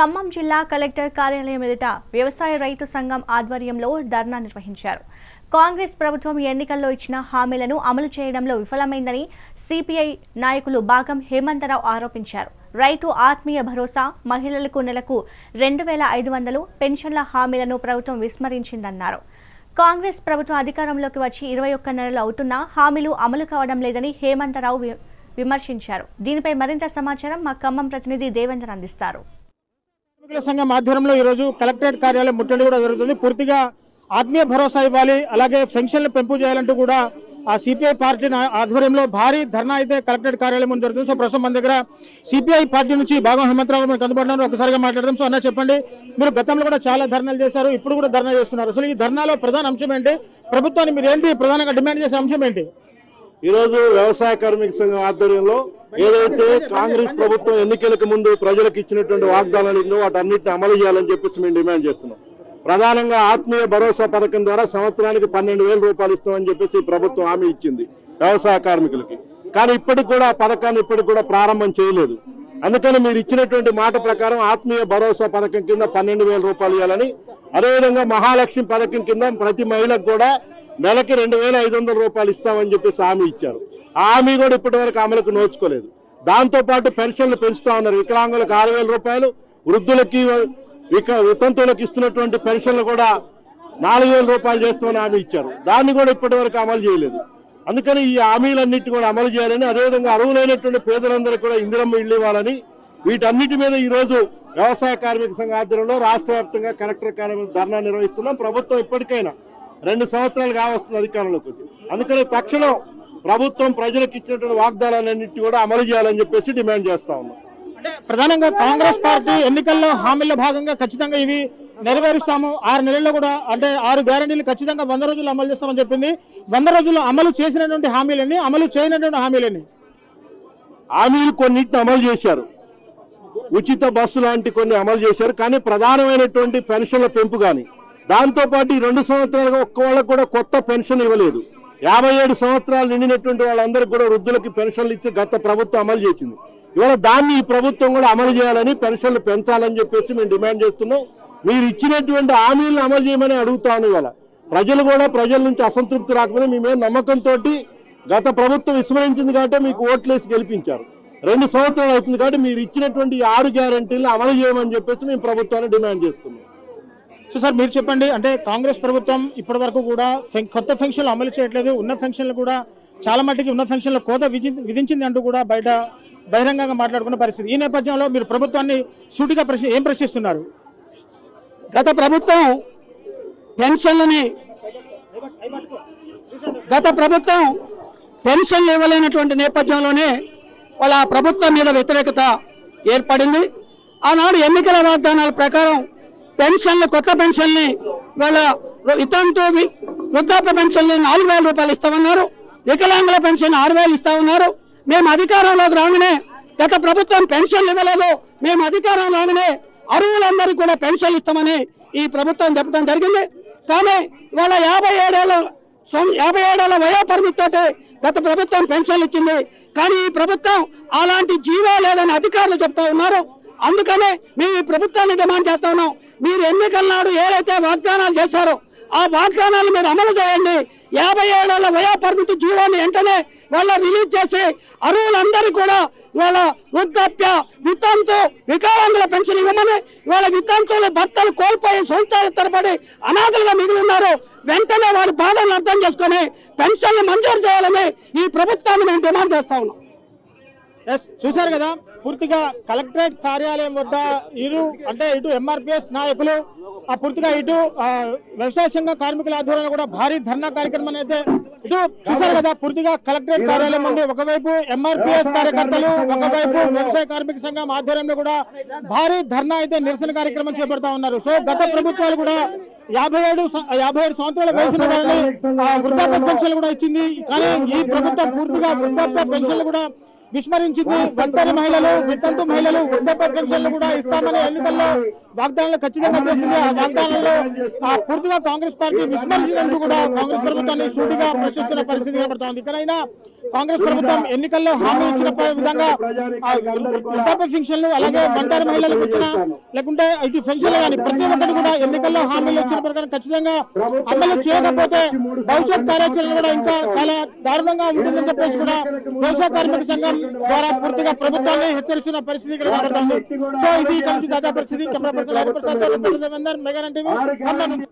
ఖమ్మం జిల్లా కలెక్టర్ కార్యాలయం ఎదుట వ్యవసాయ రైతు సంఘం ఆధ్వర్యంలో ధర్నా నిర్వహించారు. కాంగ్రెస్ ప్రభుత్వం ఎన్నికల్లో ఇచ్చిన హామీలను అమలు చేయడంలో విఫలమైందని సిపిఐ నాయకులు భాగం హేమంతరావు ఆరోపించారు. రైతు ఆత్మీయ భరోసా మహిళలకు నెలకు రెండు వేల ఐదు వందలు పెన్షన్ల హామీలను ప్రభుత్వం విస్మరించిందన్నారు. కాంగ్రెస్ ప్రభుత్వం అధికారంలోకి వచ్చి ఇరవై ఒక్క నెలలు అవుతున్నా హామీలు అమలు కావడం లేదని హేమంతరావు వి- విమర్శించారు. దీనిపై మరింత సమాచారం మా ఖమ్మం ప్రతినిధి దేవేంద్ర అందిస్తారు. కార్మికుల సంఘం ఆధ్వర్యంలో ఈరోజు కలెక్టరేట్ కార్యాలయం ముట్టడి కూడా జరుగుతుంది. పూర్తిగా ఆత్మీయ భరోసా ఇవ్వాలి. అలాగే పెన్షన్లు పెంపు చేయాలంటూ కూడా ఆ సిపిఐ పార్టీ ఆధ్వర్యంలో భారీ ధర్నా అయితే కలెక్టరేట్ కార్యాలయం ముందు జరుగుతుంది. సో ప్రస్తుతం మన దగ్గర సిపిఐ పార్టీ నుంచి భాగం హేమంతరావు మనకు అందుబాటులో ఒకసారిగా మాట్లాడదాం. సో అన్న చెప్పండి మీరు గతంలో కూడా చాలా ధర్నాలు చేశారు ఇప్పుడు కూడా ధర్నా చేస్తున్నారు. అసలు ఈ ధర్నాలో ప్రధాన అంశం ఏంటి? ప్రభుత్వాన్ని మీరు ఏంటి ప్రధానంగా డిమాండ్ చేసే అంశం ఏంటి? ఈరోజు వ్యవసాయ కార్మిక సంఘం ఆధ్వర్యంలో ఏదైతే కాంగ్రెస్ ప్రభుత్వం ఎన్నికలకు ముందు ప్రజలకు ఇచ్చినటువంటి వాగ్దానాలు ఉందో వాటన్నిటిని అమలు చేయాలని చెప్పేసి మేము డిమాండ్ చేస్తున్నాం. ప్రధానంగా ఆత్మీయ భరోసా పథకం ద్వారా సంవత్సరానికి పన్నెండు వేల రూపాయలు ఇస్తామని చెప్పేసి ప్రభుత్వం హామీ ఇచ్చింది వ్యవసాయ కార్మికులకి. కానీ ఇప్పటికి కూడా ఆ పథకాన్ని ఇప్పటికి కూడా ప్రారంభం చేయలేదు. అందుకని మీరు ఇచ్చినటువంటి మాట ప్రకారం ఆత్మీయ భరోసా పథకం కింద పన్నెండు వేల రూపాయలు ఇవ్వాలని అదేవిధంగా మహాలక్ష్మి పథకం కింద ప్రతి మహిళకు కూడా నెలకి రెండు వేల ఐదు వందల రూపాయలు ఇస్తామని చెప్పేసి హామీ ఇచ్చారు. ఆమె హామీ కూడా ఇప్పటివరకు అమలుకు నోచుకోలేదు. దాంతో పాటు పెన్షన్లు పెంచుతూ ఉన్నారు. వికలాంగులకు ఆరు వేల రూపాయలు వృద్ధులకి విక వితంతువులకు ఇస్తున్నటువంటి పెన్షన్లు కూడా నాలుగు వేల రూపాయలు చేస్తామని హామీ ఇచ్చారు. దాన్ని కూడా ఇప్పటివరకు అమలు చేయలేదు. అందుకని ఈ హామీలన్నిటి కూడా అమలు చేయాలని అదేవిధంగా అరువులైనటువంటి పేదలందరికీ కూడా ఇందిరమ్మ ఇల్లు ఇవ్వాలని వీటన్నిటి మీద ఈరోజు వ్యవసాయ కార్మిక సంఘ ఆధ్వర్యంలో రాష్ట్ర వ్యాప్తంగా కలెక్టర్ కార్యాలయం ధర్నా నిర్వహిస్తున్నాం. ప్రభుత్వం ఇప్పటికైనా రెండు సంవత్సరాలు కావస్తుంది అధికారంలోకి అందుకని తక్షణం ప్రభుత్వం ప్రజలకు ఇచ్చినటువంటి వాగ్దానాలన్నింటి కూడా అమలు చేయాలని చెప్పేసి డిమాండ్ చేస్తా ఉన్నాం. అంటే ప్రధానంగా కాంగ్రెస్ పార్టీ ఎన్నికల్లో హామీల్లో భాగంగా ఖచ్చితంగా ఇవి నెరవేరుస్తాము. ఆరు నెలల్లో కూడా అంటే ఆరు గ్యారంటీలు ఖచ్చితంగా వంద రోజుల్లో అమలు చేస్తామని చెప్పింది. వంద రోజుల్లో అమలు చేసినటువంటి హామీలని అమలు చేయనటువంటి హామీలని హామీలు కొన్నిటిని అమలు చేశారు. ఉచిత బస్సు లాంటి కొన్ని అమలు చేశారు. కానీ ప్రధానమైనటువంటి పెన్షన్ల పెంపు కానీ దాంతోపాటు ఈ రెండు సంవత్సరాలుగా ఒక్క వాళ్ళకు కూడా కొత్త పెన్షన్ ఇవ్వలేదు. యాభై ఏడు సంవత్సరాలు నిండినటువంటి వాళ్ళందరికీ కూడా వృద్ధులకి పెన్షన్లు ఇచ్చి గత ప్రభుత్వం అమలు చేసింది. ఇవాళ దాన్ని ఈ ప్రభుత్వం కూడా అమలు చేయాలని పెన్షన్లు పెంచాలని చెప్పేసి మేము డిమాండ్ చేస్తున్నాం. మీరు ఇచ్చినటువంటి హామీలను అమలు చేయమని అడుగుతాను ఇవాళ. ప్రజలు కూడా ప్రజల నుంచి అసంతృప్తి రాకపోతే మేమే నమ్మకంతో గత ప్రభుత్వం విస్మరించింది కాబట్టి మీకు ఓట్లేసి గెలిపించారు. రెండు సంవత్సరాలు అవుతుంది కాబట్టి మీరు ఇచ్చినటువంటి ఆరు గ్యారంటీలు అమలు చేయమని చెప్పేసి మేము ప్రభుత్వాన్ని డిమాండ్ చేస్తున్నాం. సో సార్ మీరు చెప్పండి అంటే కాంగ్రెస్ ప్రభుత్వం ఇప్పటి వరకు కూడా కొత్త ఫెన్షన్లు అమలు చేయట్లేదు ఉన్న ఫెన్షన్లు కూడా చాలా మట్టికి ఉన్న ఫెన్షన్ల కోత విధించింది అంటూ కూడా బయట బహిరంగంగా మాట్లాడుకున్న పరిస్థితి. ఈ నేపథ్యంలో మీరు ప్రభుత్వాన్ని సూటిగా ప్రశ్న ఏం ప్రశ్నిస్తున్నారు? గత ప్రభుత్వం పెన్షన్లని గత ప్రభుత్వం పెన్షన్లు ఇవ్వలేనటువంటి నేపథ్యంలోనే వాళ్ళ ప్రభుత్వం మీద వ్యతిరేకత ఏర్పడింది. ఆనాడు ఎన్నికల వాగ్దానాల ప్రకారం పెన్షన్లు కొత్త పెన్షన్ని వాళ్ళ ఇతంతో వృద్ధాప్య పెన్షన్ని నాలుగు వేల రూపాయలు ఇస్తామన్నారు. వికలాంగుల పెన్షన్ ఆరు వేలు ఇస్తా ఉన్నారు మేము అధికారంలోకి రాగానే గత ప్రభుత్వం పెన్షన్లు ఇవ్వలేదు. మేము అధికారం రాగానే అరువులందరికీ కూడా పెన్షన్లు ఇస్తామని ఈ ప్రభుత్వం చెప్పడం జరిగింది. కానీ వాళ్ళ యాభై ఏడేళ్ళ యాభై ఏడేళ్ళ వయో పరిమితితో గత ప్రభుత్వం పెన్షన్లు ఇచ్చింది. కానీ ఈ ప్రభుత్వం అలాంటి జీవో లేదని అధికారులు చెప్తా ఉన్నారు. అందుకనే మేము ఈ ప్రభుత్వాన్ని డిమాండ్ చేస్తా ఉన్నాం. మీరు ఎన్నికల నాడు ఏదైతే వాగ్దానాలు చేశారో ఆ వాగ్దానాలు మీరు అమలు చేయండి. యాభై ఏడేళ్ళ వయో పరిమితి జీవోని వెంటనే వాళ్ళ రిలీజ్ చేసి అరువులందరూ కూడా వాళ్ళ వృద్ధాప్య వితంతు వికలాంగుల పెన్షన్ ఇవ్వమని వాళ్ళ వితంతువుల భర్తలు కోల్పోయి సంవత్సరాల తరబడి అనాథలుగా మిగిలి ఉన్నారు. వెంటనే వారి బాధలను అర్థం చేసుకొని పెన్షన్లు మంజూరు చేయాలని ఈ ప్రభుత్వాన్ని మేము డిమాండ్ చేస్తా ఉన్నాం. ఎస్ చూశారు కదా? పూర్తిగా కలెక్టరేట్ కార్యాలయం వద్ద ఇరు అంటే ఇటు ఎంఆర్పిఎస్ నాయకులు ఆ పూర్తిగా ఇటు వ్యవసాయ సంఘ కార్మికుల ఆధ్వర్యంలో కూడా భారీ ధర్నా కార్యక్రమం అయితే ఇటు చూశారు కదా పూర్తిగా కలెక్టరేట్ కార్యాలయం నుండి ఒకవైపు ఎంఆర్పిఎస్ కార్యకర్తలు ఒకవైపు వ్యవసాయ కార్మిక సంఘం ఆధ్వర్యంలో కూడా భారీ ధర్నా అయితే నిరసన కార్యక్రమం చేపడతా ఉన్నారు. సో గత ప్రభుత్వాలు కూడా యాభై ఏడు యాభై ఏడు సంవత్సరాల వయసున్న కానీ వృద్ధాప్య పెన్షన్లు కూడా ఇచ్చింది. కానీ ఈ ప్రభుత్వం పూర్తిగా వృద్ధాప్య పెన్షన్లు కూడా విస్మరించింది. ఒంటరి మహిళలు వితంతు మహిళలు వృద్ధాప్య పెన్షన్లు కూడా ఇస్తామని ఎన్నికల్లో వాగ్దానాలు ఖచ్చితంగా చేసింది. ఆ వాగ్దానాల్లో ఆ పూర్తిగా కాంగ్రెస్ పార్టీ విస్మరించినందుకు కూడా కాంగ్రెస్ ప్రభుత్వాన్ని సూటిగా ప్రశ్నిస్తున్న పరిస్థితి కనబడుతోంది. ఇకనైనా కాంగ్రెస్ ప్రభుత్వం ఎన్నికల్లో హామీ ఇచ్చిన విధంగా వృద్ధాప్య పెన్షన్లు అలాగే ఒంటరి మహిళలకు ఇచ్చిన లేకుంటే ఇటు పెన్షన్లు కానీ ప్రతి ఒక్కటి కూడా ఎన్నికల్లో హామీలు ఇచ్చిన ప్రకారం ఖచ్చితంగా అమలు చేయకపోతే భవిష్యత్ కార్యాచరణ కూడా ఇంకా చాలా దారుణంగా ఉంటుందని చెప్పేసి కూడా వ్యవసాయ కార్మిక సంఘం ద్వారా పూర్తిగా ప్రభుత్వాన్ని హెచ్చరిస్తున్న పరిస్థితి ఇక్కడ కనబడుతోంది. సో ఇది నుంచి తాజా పరిస్థితి. Camera Raghupathi Devender Mega TV నుంచి.